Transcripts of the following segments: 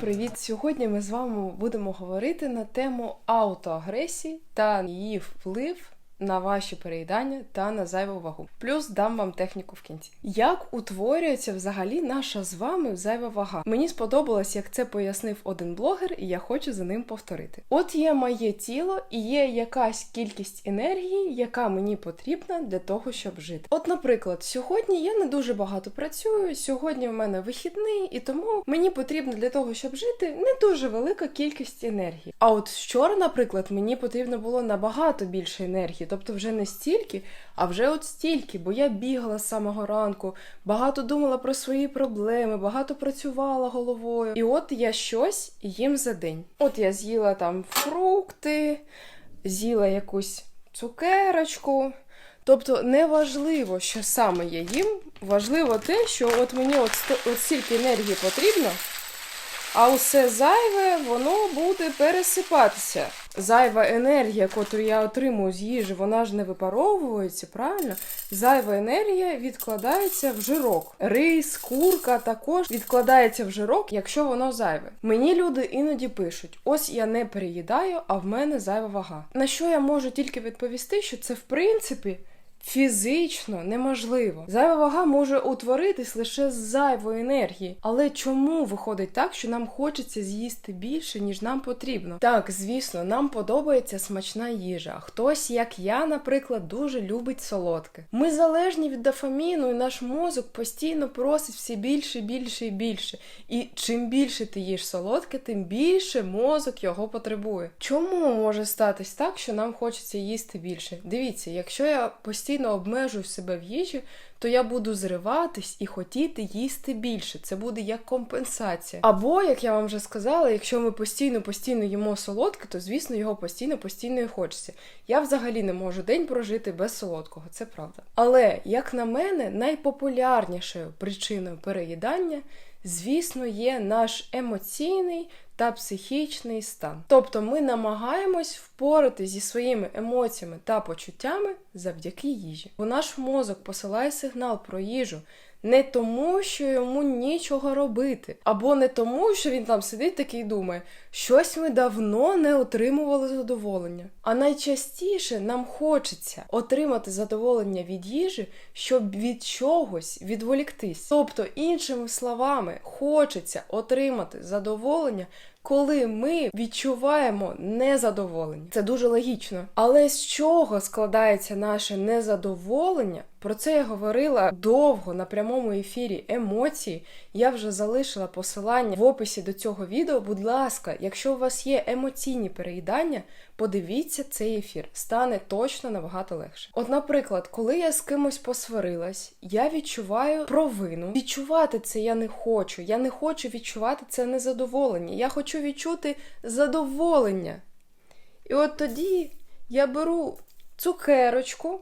привіт! Сьогодні ми з вами будемо говорити на тему аутоагресії та її вплив на ваші переїдання та на зайву вагу. Плюс дам вам техніку в кінці. Як утворюється взагалі наша з вами зайва вага? Мені сподобалось, як це пояснив один блогер, і я хочу за ним повторити. От є моє тіло і є якась кількість енергії, яка мені потрібна для того, щоб жити. От, наприклад, сьогодні я не дуже багато працюю. Сьогодні в мене вихідний, і тому мені потрібно для того, щоб жити, не дуже велика кількість енергії. А от вчора, наприклад, мені потрібно було набагато більше енергії, тобто вже не стільки, а вже от стільки, бо я бігала з самого ранку, багато думала про свої проблеми, багато працювала головою. І от я щось їм за день. От я з'їла там фрукти, з'їла якусь цукерочку. Тобто неважливо, що саме я їм, важливо те, що от мені от, от стільки енергії потрібно, а усе зайве воно буде пересипатися. Зайва енергія, яку я отримую з їжі, вона ж не випаровується, правильно? Зайва енергія відкладається в жирок. Рис, курка також відкладається в жирок, якщо воно зайве. Мені люди іноді пишуть: ось я не переїдаю, а в мене зайва вага. На що я можу тільки відповісти, що це в принципі. Фізично неможливо. Зайва вага може утворитись лише з зайвої енергії. Але чому виходить так, що нам хочеться з'їсти більше, ніж нам потрібно? Так, звісно, нам подобається смачна їжа. Хтось, як я, наприклад, дуже любить солодке. Ми залежні від дофаміну, і наш мозок постійно просить все більше, більше і більше. І чим більше ти їш солодке, тим більше мозок його потребує. Чому може статись так, що нам хочеться їсти більше? Дивіться, якщо я постійно обмежую себе в їжі, то я буду зриватись і хотіти їсти більше. Це буде як компенсація. Або, як я вам вже сказала, якщо ми постійно постійно їмо солодке, то звісно його постійно постійно і хочеться. Я взагалі не можу день прожити без солодкого, це правда. Але як на мене, найпопулярнішою причиною переїдання. Звісно, є наш емоційний та психічний стан. Тобто ми намагаємось впорати зі своїми емоціями та почуттями завдяки їжі. Бо наш мозок посилає сигнал про їжу. Не тому, що йому нічого робити, або не тому, що він там сидить такий і думає, щось ми давно не отримували задоволення. А найчастіше нам хочеться отримати задоволення від їжі, щоб від чогось відволіктись. Тобто, іншими словами, хочеться отримати задоволення. Коли ми відчуваємо незадоволення, це дуже логічно. Але з чого складається наше незадоволення? Про це я говорила довго на прямому ефірі емоції. Я вже залишила посилання в описі до цього відео. Будь ласка, якщо у вас є емоційні переїдання, подивіться цей ефір, стане точно набагато легше. От, наприклад, коли я з кимось посварилась, я відчуваю провину. Відчувати це я не хочу. Я не хочу відчувати це незадоволення. Я хочу відчути задоволення. І от тоді я беру цукерочку.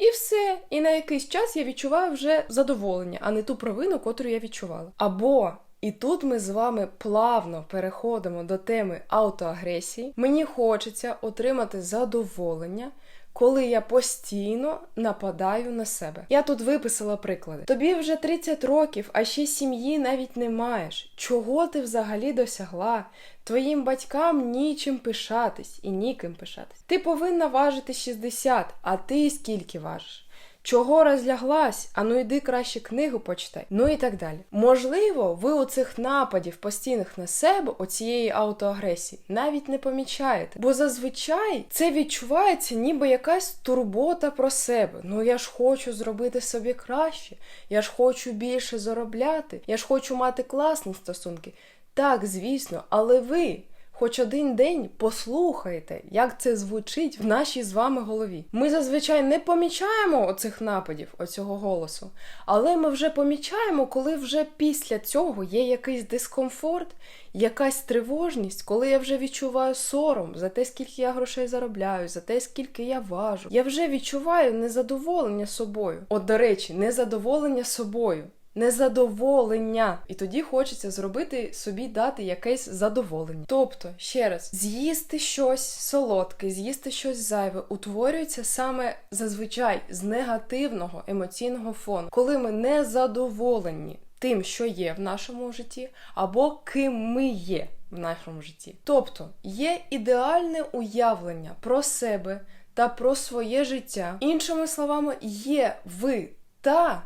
І все, і на якийсь час я відчуваю вже задоволення, а не ту провину, котру я відчувала. Або і тут ми з вами плавно переходимо до теми аутоагресії. Мені хочеться отримати задоволення. Коли я постійно нападаю на себе. Я тут виписала приклади. Тобі вже 30 років, а ще сім'ї навіть не маєш. Чого ти взагалі досягла? Твоїм батькам нічим пишатись і ніким пишатись. Ти повинна важити 60, а ти скільки важиш? Чого розляглась? А ну йди краще книгу почитай. Ну і так далі. Можливо, ви у цих нападів постійних на себе, оцієї аутоагресії, навіть не помічаєте. Бо зазвичай це відчувається, ніби якась турбота про себе. Ну я ж хочу зробити собі краще, я ж хочу більше заробляти, я ж хочу мати класні стосунки. Так, звісно, але ви. Хоч один день послухайте, як це звучить в нашій з вами голові. Ми зазвичай не помічаємо оцих нападів, оцього голосу, але ми вже помічаємо, коли вже після цього є якийсь дискомфорт, якась тривожність, коли я вже відчуваю сором за те, скільки я грошей заробляю, за те, скільки я важу. Я вже відчуваю незадоволення собою. От, до речі, незадоволення собою незадоволення. І тоді хочеться зробити собі дати якесь задоволення. Тобто, ще раз, з'їсти щось солодке, з'їсти щось зайве утворюється саме зазвичай з негативного емоційного фону, коли ми не задоволені тим, що є в нашому житті, або ким ми є в нашому житті. Тобто є ідеальне уявлення про себе та про своє життя. Іншими словами, є ви та.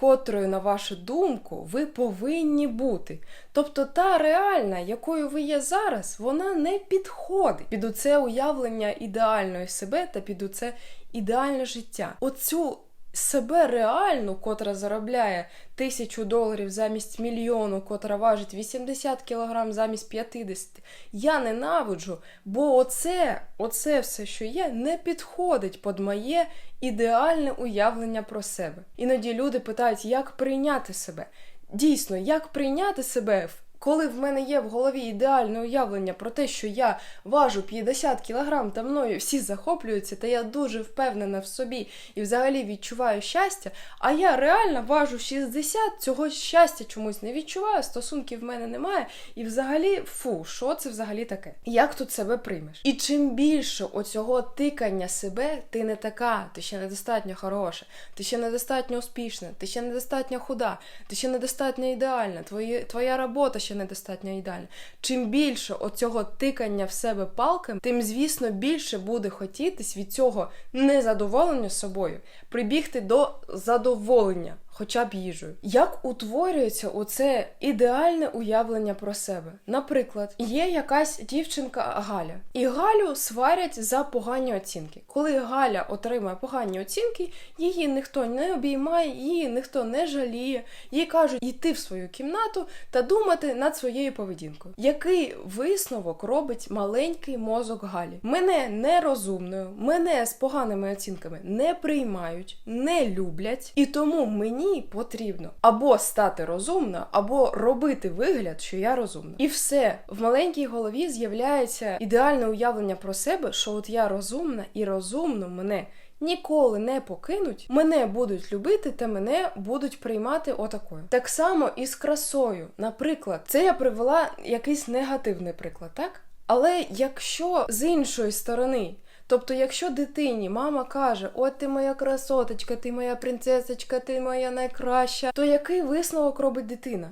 Котрою, на вашу думку, ви повинні бути. Тобто та реальна, якою ви є зараз, вона не підходить під оце уявлення ідеальної себе та під оце ідеальне життя. Оцю себе реальну, котра заробляє тисячу доларів замість мільйону, котра важить 80 кілограм замість 50, я ненавиджу, бо оце, оце все, що є, не підходить під моє ідеальне уявлення про себе. Іноді люди питають, як прийняти себе. Дійсно, як прийняти себе в коли в мене є в голові ідеальне уявлення про те, що я важу 50 кілограм та мною всі захоплюються, та я дуже впевнена в собі і взагалі відчуваю щастя, а я реально важу 60, цього щастя чомусь не відчуваю, стосунків в мене немає, і взагалі, фу, що це взагалі таке? Як тут себе приймеш? І чим більше оцього тикання себе, ти не така, ти ще недостатньо хороша, ти ще недостатньо успішна, ти ще недостатньо худа, ти ще недостатньо ідеальна, твої, твоя робота ще недостатньо ідеальна. Чим більше оцього тикання в себе палками, тим, звісно, більше буде хотітись від цього незадоволення собою прибігти до задоволення. Хоча б їжею. Як утворюється оце ідеальне уявлення про себе? Наприклад, є якась дівчинка Галя, і Галю сварять за погані оцінки. Коли Галя отримає погані оцінки, її ніхто не обіймає, її ніхто не жаліє, їй кажуть йти в свою кімнату та думати над своєю поведінкою. Який висновок робить маленький мозок Галі? Мене нерозумною, мене з поганими оцінками не приймають, не люблять, і тому мені мені потрібно або стати розумною, або робити вигляд, що я розумна. І все в маленькій голові з'являється ідеальне уявлення про себе, що от я розумна і розумно мене. Ніколи не покинуть, мене будуть любити та мене будуть приймати отакою. Так само і з красою. Наприклад, це я привела якийсь негативний приклад, так? Але якщо з іншої сторони Тобто, якщо дитині мама каже, от ти моя красоточка, ти моя принцесочка, ти моя найкраща, то який висновок робить дитина?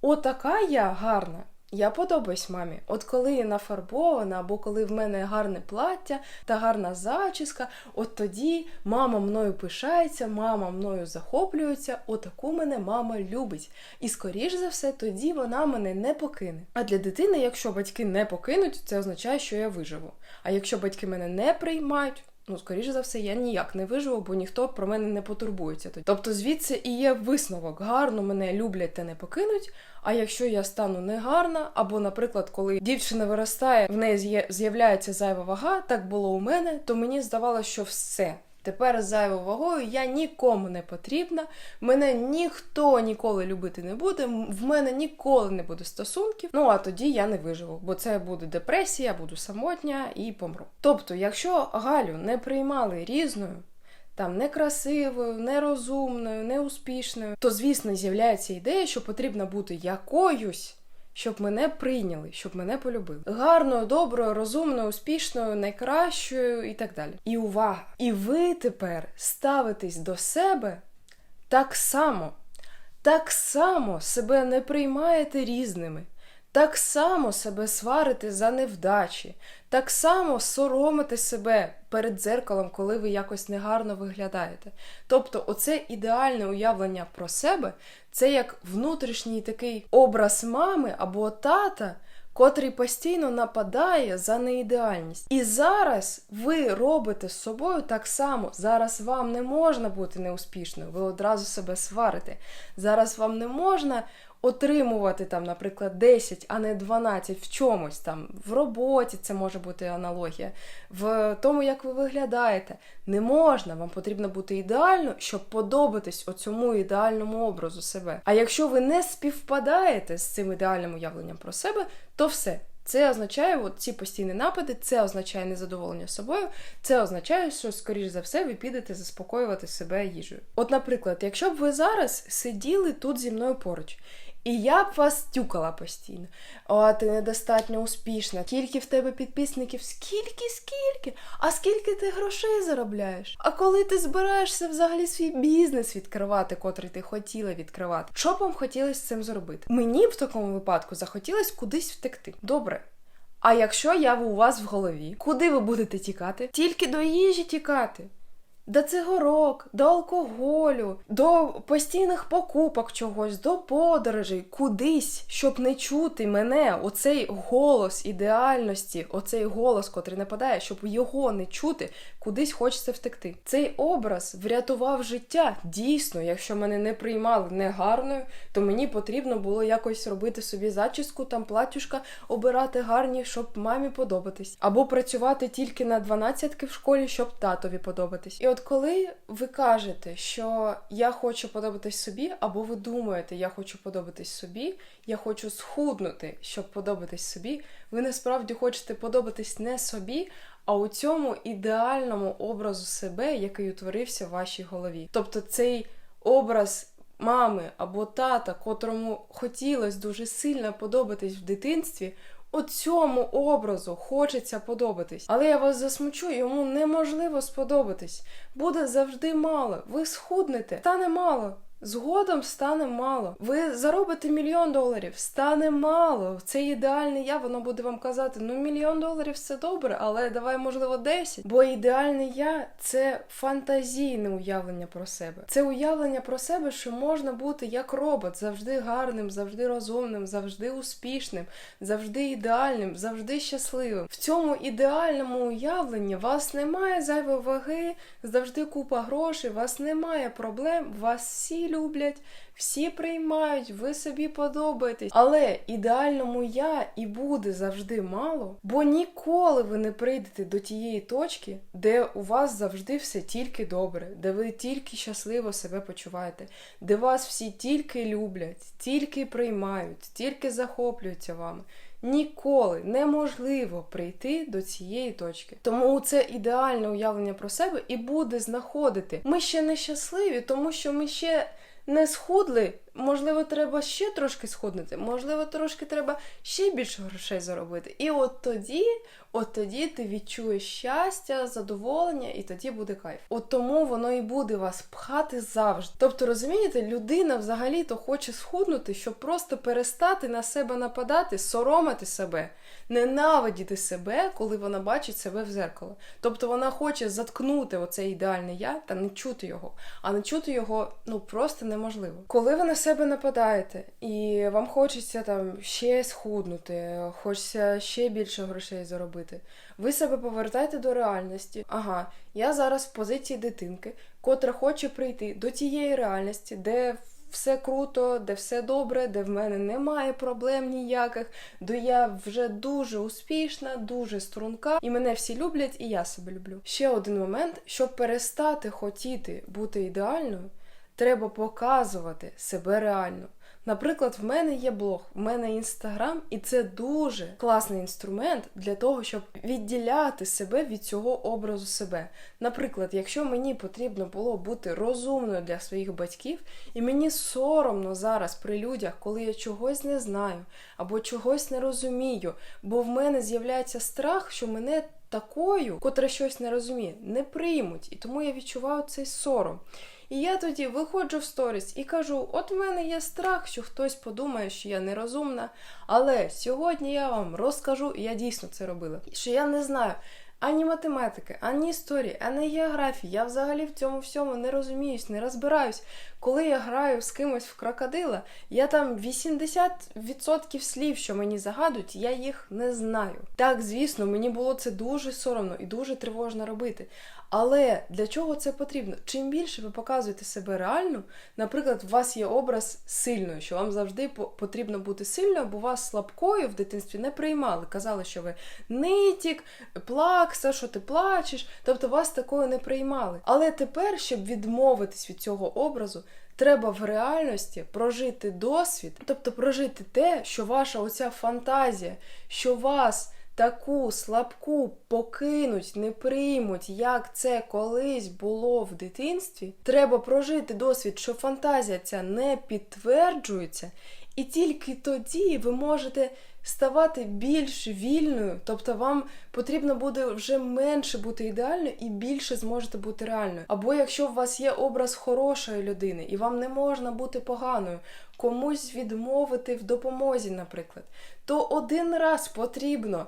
Отака я гарна. Я подобаюсь мамі. От коли я нафарбована, або коли в мене гарне плаття та гарна зачіска, от тоді мама мною пишається, мама мною захоплюється, отаку мене мама любить. І скоріш за все, тоді вона мене не покине. А для дитини, якщо батьки не покинуть, це означає, що я виживу. А якщо батьки мене не приймають, Ну, скоріше за все, я ніяк не виживу, бо ніхто про мене не потурбується. Тобто, звідси і є висновок: гарно мене люблять та не покинуть. А якщо я стану негарна, або, наприклад, коли дівчина виростає, в неї з'являється зайва вага, так було у мене, то мені здавалося, що все. Тепер зайвою вагою я нікому не потрібна, мене ніхто ніколи любити не буде, в мене ніколи не буде стосунків. Ну а тоді я не виживу, бо це буде депресія, буду самотня і помру. Тобто, якщо Галю не приймали різною, там некрасивою, нерозумною, неуспішною, то звісно з'являється ідея, що потрібно бути якоюсь щоб мене прийняли, щоб мене полюбили. Гарною, доброю, розумною, успішною, найкращою і так далі. І увага! І ви тепер ставитесь до себе так само, так само себе не приймаєте різними. Так само себе сварите за невдачі, так само соромите себе перед дзеркалом, коли ви якось негарно виглядаєте. Тобто, оце ідеальне уявлення про себе це як внутрішній такий образ мами або тата. Котрий постійно нападає за неідеальність. І зараз ви робите з собою так само. Зараз вам не можна бути неуспішною, ви одразу себе сварите. Зараз вам не можна отримувати там, наприклад, 10, а не 12 в чомусь там, в роботі це може бути аналогія, в тому, як ви виглядаєте. Не можна, вам потрібно бути ідеально, щоб подобатись оцьому ідеальному образу себе. А якщо ви не співпадаєте з цим ідеальним уявленням про себе, то все. Це означає, от ці постійні напади, це означає незадоволення собою, це означає, що, скоріш за все, ви підете заспокоювати себе їжею. От, наприклад, якщо б ви зараз сиділи тут зі мною поруч І я б вас тюкала постійно. О, ти недостатньо успішна. Скільки в тебе підписників? Скільки, скільки? А скільки ти грошей заробляєш? А коли ти збираєшся взагалі свій бізнес відкривати, котрий ти хотіла відкривати? Що б вам хотілося з цим зробити? Мені в такому випадку захотілося кудись втекти. Добре. А якщо я у вас в голові, куди ви будете тікати? Тільки до їжі тікати. До цигарок, до алкоголю, до постійних покупок чогось, до подорожей, кудись, щоб не чути мене, оцей голос ідеальності, оцей голос, котрий нападає, щоб його не чути, кудись хочеться втекти. Цей образ врятував життя. Дійсно, якщо мене не приймали негарною, то мені потрібно було якось робити собі зачіску, там платюшка обирати гарні, щоб мамі подобатись, або працювати тільки на 12 в школі, щоб татові подобатись. І от коли ви кажете, що я хочу подобатись собі, або ви думаєте, я хочу подобатись собі, я хочу схуднути, щоб подобатись собі, ви насправді хочете подобатись не собі, а у цьому ідеальному образу себе, який утворився в вашій голові. Тобто цей образ. Мами або тата, котрому хотілося дуже сильно подобатись в дитинстві, Оцьому образу хочеться подобатись. Але я вас засмучу, йому неможливо сподобатись. Буде завжди мало. Ви схуднете, стане мало. Згодом стане мало. Ви заробите мільйон доларів, стане мало. Це ідеальне я, воно буде вам казати: ну мільйон доларів це добре, але давай, можливо, 10. Бо ідеальне я це фантазійне уявлення про себе. Це уявлення про себе, що можна бути як робот, завжди гарним, завжди розумним, завжди успішним, завжди ідеальним, завжди щасливим. В цьому ідеальному уявленні вас немає зайвої ваги, завжди купа грошей, вас немає проблем, вас всі люблять, всі приймають, ви собі подобаєтесь. Але ідеальному я і буде завжди мало, бо ніколи ви не прийдете до тієї точки, де у вас завжди все тільки добре, де ви тільки щасливо себе почуваєте, де вас всі тільки люблять, тільки приймають, тільки захоплюються вами. Ніколи неможливо прийти до цієї точки. Тому це ідеальне уявлення про себе і буде знаходити. Ми ще не щасливі, тому що ми ще не схудли. Можливо, треба ще трошки схуднути, можливо, трошки треба ще більше грошей заробити. І от тоді, от тоді ти відчуєш щастя, задоволення, і тоді буде кайф. От тому воно і буде вас пхати завжди. Тобто, розумієте, людина взагалі-то хоче схуднути, щоб просто перестати на себе нападати, соромити себе, ненавидіти себе, коли вона бачить себе в зеркало. Тобто вона хоче заткнути оце ідеальне я та не чути його, а не чути його ну просто неможливо. Коли ви на себе нападаєте, і вам хочеться там ще схуднути, хочеться ще більше грошей заробити. Ви себе повертаєте до реальності. Ага, я зараз в позиції дитинки, котра хоче прийти до тієї реальності, де все круто, де все добре, де в мене немає проблем ніяких, де я вже дуже успішна, дуже струнка, і мене всі люблять, і я себе люблю. Ще один момент, щоб перестати хотіти бути ідеальною, треба показувати себе реально. Наприклад, в мене є блог, в мене інстаграм, і це дуже класний інструмент для того, щоб відділяти себе від цього образу себе. Наприклад, якщо мені потрібно було бути розумною для своїх батьків, і мені соромно зараз при людях, коли я чогось не знаю або чогось не розумію, бо в мене з'являється страх, що мене такою, котра щось не розуміє, не приймуть, і тому я відчуваю цей сором. І я тоді виходжу в сторіс і кажу: от в мене є страх, що хтось подумає, що я нерозумна. Але сьогодні я вам розкажу, і я дійсно це робила, що я не знаю. Ані математики, ані історії, ані географії. Я взагалі в цьому всьому не розуміюсь, не розбираюсь. Коли я граю з кимось в крокодила, я там 80% слів, що мені загадують, я їх не знаю. Так, звісно, мені було це дуже соромно і дуже тривожно робити. Але для чого це потрібно? Чим більше ви показуєте себе реально, наприклад, у вас є образ сильної, що вам завжди потрібно бути сильною, бо вас слабкою в дитинстві не приймали. Казали, що ви нитік, плакса, що ти плачеш, тобто вас такою не приймали. Але тепер, щоб відмовитись від цього образу, Треба в реальності прожити досвід, тобто прожити те, що ваша оця фантазія, що вас таку слабку покинуть, не приймуть, як це колись було в дитинстві. Треба прожити досвід, що фантазія ця не підтверджується, І тільки тоді ви можете ставати більш вільною, тобто вам потрібно буде вже менше бути ідеальною і більше зможете бути реальною. Або якщо у вас є образ хорошої людини, і вам не можна бути поганою, комусь відмовити в допомозі, наприклад, то один раз потрібно.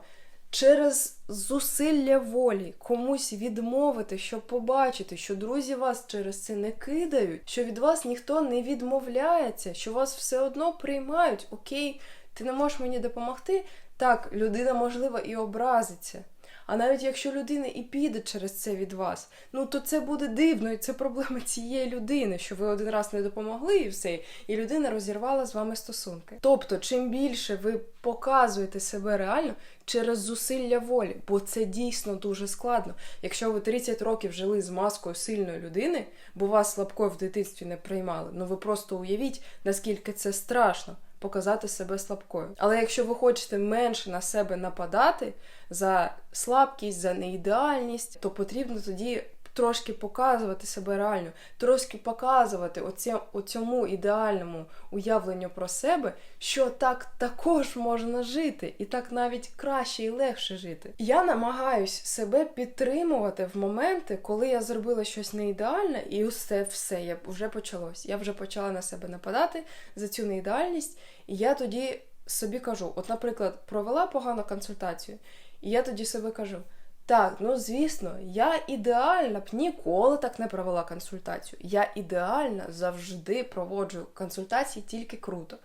Через зусилля волі комусь відмовити, щоб побачити, що друзі вас через це не кидають, що від вас ніхто не відмовляється, що вас все одно приймають. Окей, ти не можеш мені допомогти. Так, людина, можливо, і образиться. А навіть якщо людина і піде через це від вас, ну то це буде дивно, і це проблема цієї людини, що ви один раз не допомогли і все, і людина розірвала з вами стосунки. Тобто, чим більше ви показуєте себе реально через зусилля волі, бо це дійсно дуже складно. Якщо ви 30 років жили з маскою сильної людини, бо вас слабкою в дитинстві не приймали, ну ви просто уявіть, наскільки це страшно показати себе слабкою. Але якщо ви хочете менше на себе нападати за слабкість, за неідеальність, то потрібно тоді. Трошки показувати себе реально, трошки показувати оце, оцьому ідеальному уявленню про себе, що так також можна жити, і так навіть краще і легше жити. Я намагаюсь себе підтримувати в моменти, коли я зробила щось не ідеальне, і все, все, я вже почалось. Я вже почала на себе нападати за цю неідеальність, і я тоді собі кажу: от, наприклад, провела погану консультацію, і я тоді собі кажу. Так, ну звісно, я ідеальна б ніколи так не провела консультацію. Я ідеальна завжди проводжу консультації тільки круто.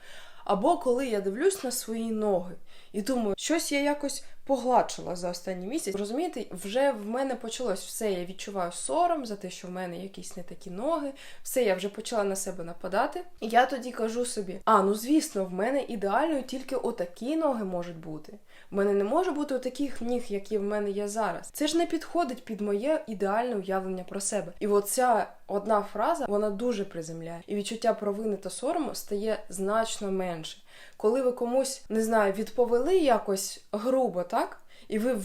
Або коли я дивлюсь на свої ноги і думаю, щось я якось погладшила за останній місяць. Розумієте, вже в мене почалось все. Я відчуваю сором за те, що в мене якісь не такі ноги. Все, я вже почала на себе нападати. І я тоді кажу собі: а ну звісно, в мене ідеально тільки отакі ноги можуть бути. В мене не може бути таких ніг, які в мене є зараз. Це ж не підходить під моє ідеальне уявлення про себе. І оця одна фраза вона дуже приземляє, і відчуття провини та сорому стає значно менше. Коли ви комусь не знаю, відповіли якось грубо, так? І ви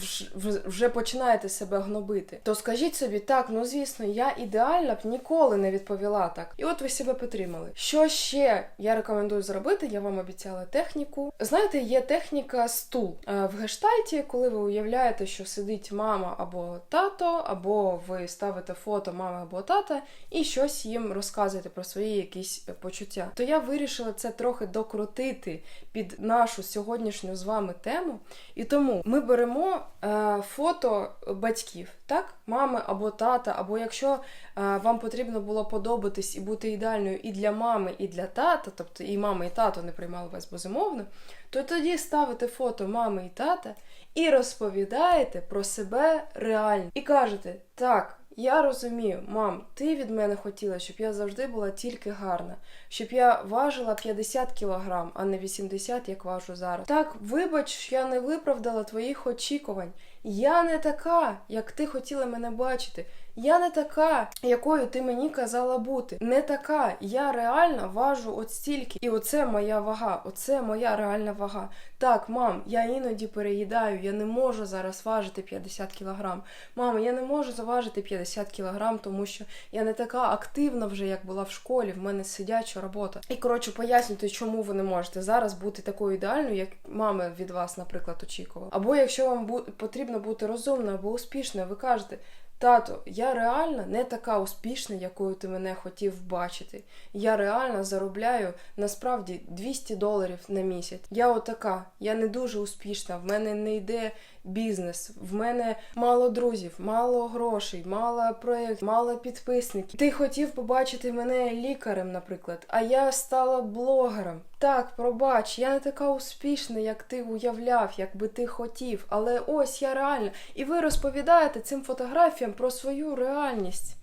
вже починаєте себе гнобити, то скажіть собі, так, ну звісно, я ідеальна б ніколи не відповіла так. І от ви себе підтримали. Що ще я рекомендую зробити? Я вам обіцяла техніку. Знаєте, є техніка стул в гештальті, коли ви уявляєте, що сидить мама або тато, або ви ставите фото мами або тата і щось їм розказуєте про свої якісь почуття. То я вирішила це трохи докрутити під нашу сьогоднішню з вами тему. І тому ми беремо беремо е, фото батьків, так? Мами або тата, або якщо е, вам потрібно було подобатись і бути ідеальною і для мами, і для тата, тобто і мама, і тато не приймали вас безумовно, то тоді ставите фото мами і тата і розповідаєте про себе реально. І кажете, так. Я розумію, мам, ти від мене хотіла, щоб я завжди була тільки гарна, щоб я важила 50 кілограм, а не 80, як важу зараз. Так, вибач, я не виправдала твоїх очікувань. Я не така, як ти хотіла мене бачити. Я не така, якою ти мені казала бути. Не така. Я реально важу от стільки. І оце моя вага. Оце моя реальна вага. Так, мам, я іноді переїдаю, я не можу зараз важити 50 кілограм. Мама, я не можу заважити 50 кілограм, тому що я не така активна вже, як була в школі. В мене сидяча робота. І коротше, пояснюйте, чому ви не можете зараз бути такою ідеальною, як мама від вас, наприклад, очікувала. Або якщо вам потрібно бути розумною або успішною, ви кажете. Тато, я реально не така успішна, якою ти мене хотів бачити. Я реально заробляю насправді 200 доларів на місяць. Я отака, я не дуже успішна, в мене не йде бізнес, в мене мало друзів, мало грошей, мало проєкт, мало підписників. Ти хотів побачити мене лікарем, наприклад, а я стала блогером. Так, пробач, я не така успішна, як ти уявляв, як би ти хотів, але ось я реальна. І ви розповідаєте цим фотографіям про свою реальність.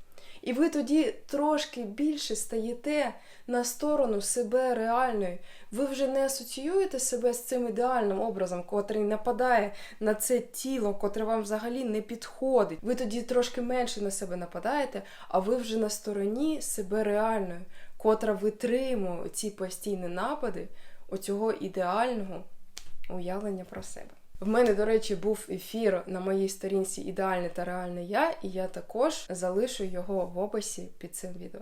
І ви тоді трошки більше стаєте на сторону себе реальною. Ви вже не асоціюєте себе з цим ідеальним образом, котрий нападає на це тіло, котре вам взагалі не підходить. Ви тоді трошки менше на себе нападаєте, а ви вже на стороні себе реальною, котра витримує ці постійні напади оцього ідеального уявлення про себе. В мене, до речі, був ефір на моїй сторінці Ідеальне та реальне я, і я також залишу його в описі під цим відео.